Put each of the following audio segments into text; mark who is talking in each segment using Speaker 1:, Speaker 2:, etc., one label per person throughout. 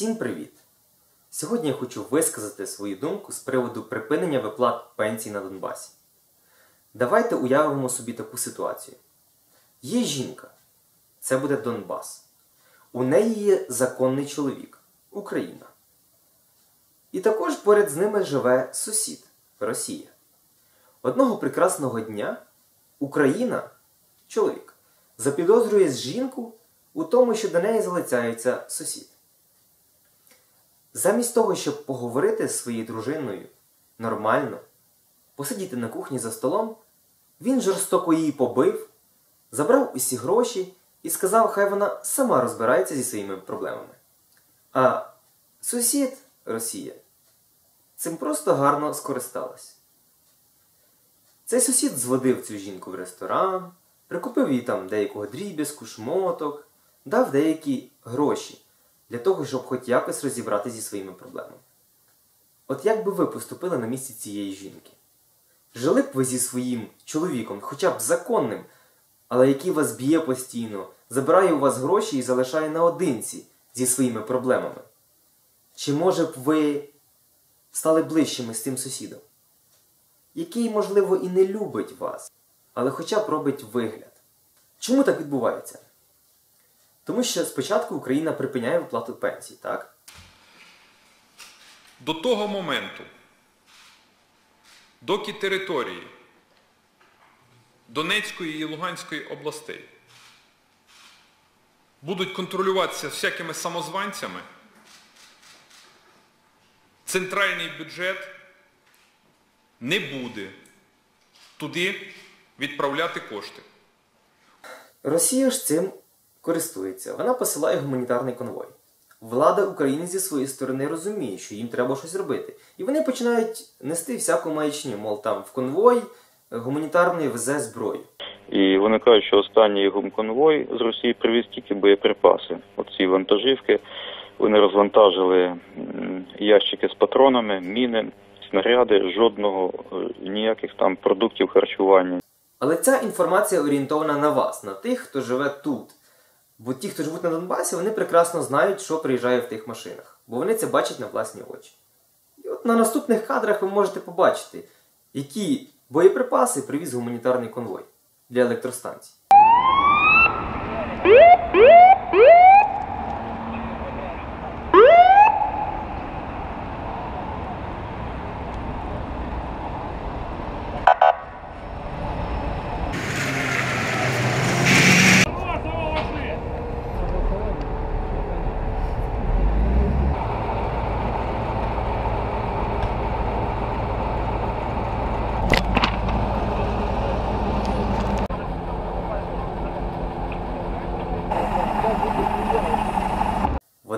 Speaker 1: Всім привіт! Сьогодні я хочу висказати свою думку з приводу припинення виплат пенсій на Донбасі. Давайте уявимо собі таку ситуацію. Є жінка, це буде Донбас. У неї є законний чоловік Україна. І також поряд з ними живе сусід Росія. Одного прекрасного дня Україна, чоловік, запідозрює жінку у тому, що до неї залицяється сусід. Замість того, щоб поговорити з своєю дружиною нормально, посидіти на кухні за столом, він жорстоко її побив, забрав усі гроші і сказав, хай вона сама розбирається зі своїми проблемами. А сусід Росія цим просто гарно скористалась. Цей сусід зводив цю жінку в ресторан, прикупив їй там деякого дріб'язку, шмоток, дав деякі гроші для того, щоб хоч якось розібратися зі своїми проблемами. От як би ви поступили на місці цієї жінки? Жили б ви зі своїм чоловіком, хоча б законним, але який вас б'є постійно, забирає у вас гроші і залишає наодинці зі своїми проблемами? Чи може б ви стали ближчими з цим сусідом? Який, можливо, і не любить вас, але хоча б робить вигляд. Чому так відбувається? Тому що спочатку Україна припиняє виплату пенсій, так?
Speaker 2: До того моменту, доки території Донецької і Луганської областей будуть контролюватися всякими самозванцями, центральний бюджет не буде туди відправляти кошти.
Speaker 1: Росія ж цим користується. Вона посилає гуманітарний конвой. Влада України зі своєї сторони розуміє, що їм треба щось робити. І вони починають нести всяку маячню, мов там в конвой гуманітарний везе зброю.
Speaker 3: І вони кажуть, що останній гумконвой з Росії привіз тільки боєприпаси. Оці вантажівки вони розвантажили ящики з патронами, міни, снаряди, жодного е, ніяких там продуктів харчування.
Speaker 1: Але ця інформація орієнтована на вас, на тих, хто живе тут. Бо ті, хто живуть на Донбасі, вони прекрасно знають, що приїжджає в тих машинах, бо вони це бачать на власні очі. І от на наступних кадрах ви можете побачити, які боєприпаси привіз гуманітарний конвой для електростанцій.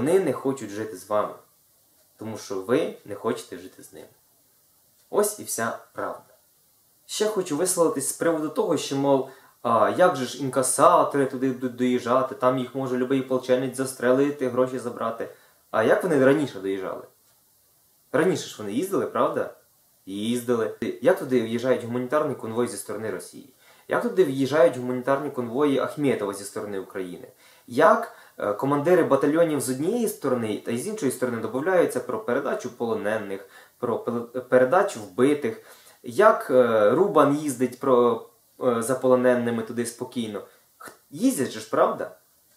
Speaker 1: Вони не хочуть жити з вами, тому що ви не хочете жити з ними. Ось і вся правда. Ще хочу висловитись з приводу того, що, мов, а як же ж інкасатори туди будуть доїжджати, там їх може любий полченець застрелити, гроші забрати. А як вони раніше доїжджали? Раніше ж вони їздили, правда? Їздили. Як туди в'їжджають гуманітарний конвой зі сторони Росії? Як туди в'їжджають гуманітарні конвої Ахметова зі сторони України? Як командири батальйонів з однієї сторони та з іншої сторони домовляються про передачу полонених, про передачу вбитих? Як е, Рубан їздить про, е, за полоненими туди спокійно? Їздять же ж, правда?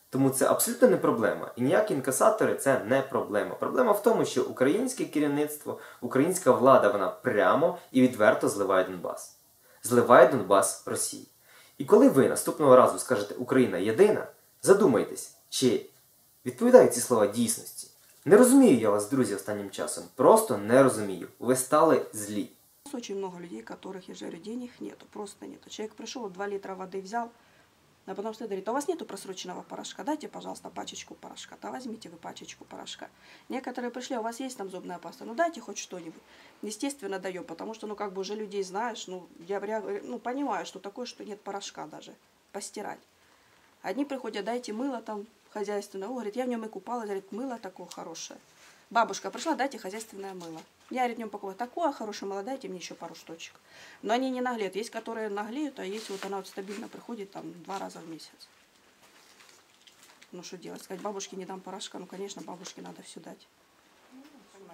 Speaker 1: Тому це абсолютно не проблема. І ніякі інкасатори це не проблема. Проблема в тому, що українське керівництво, українська влада, вона прямо і відверто зливає Донбас. Зливає Донбас Росії. І коли ви наступного разу скажете Україна єдина, задумайтесь, чи відповідають ці слова дійсності. Не розумію я вас, друзі, останнім часом. Просто не розумію. Ви стали злі.
Speaker 4: У нас очень много людей, которых, я же говорю, денег нету, просто нету. Человек пришел, 2 литра воды взял, а потом стоит и говорит, а у вас нету просроченного порошка, дайте, пожалуйста, пачечку порошка. Да возьмите вы пачечку порошка. Некоторые пришли, а у вас есть там зубная паста, ну дайте хоть что-нибудь. Естественно, даем, потому что, ну, как бы уже людей знаешь, ну, я ре- ну, понимаю, что такое, что нет порошка даже постирать. Одни приходят, дайте мыло там хозяйственное. О, говорит, я в нем и купалась, говорит, мыло такое хорошее. Бабушка пришла, дайте хозяйственное мыло. Я говорит, в нем покупаю такое хорошее мыло, дайте мне еще пару штучек. Но они не наглеют. Есть, которые наглеют, а есть вот она вот стабильно приходит там два раза в месяц. Ну что делать? Сказать, бабушке не дам порошка. Ну, конечно, бабушке надо все дать.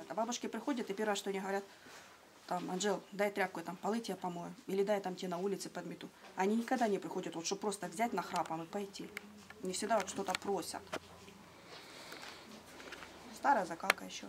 Speaker 4: А бабушки приходят, и первое, что они говорят, там, Анжел, дай тряпку, там полы тебе помою. Или дай там тебе на улице подмету. Они никогда не приходят, вот, чтобы просто взять нахрапом и пойти. Не всегда вот что-то просят. Старая закалка еще.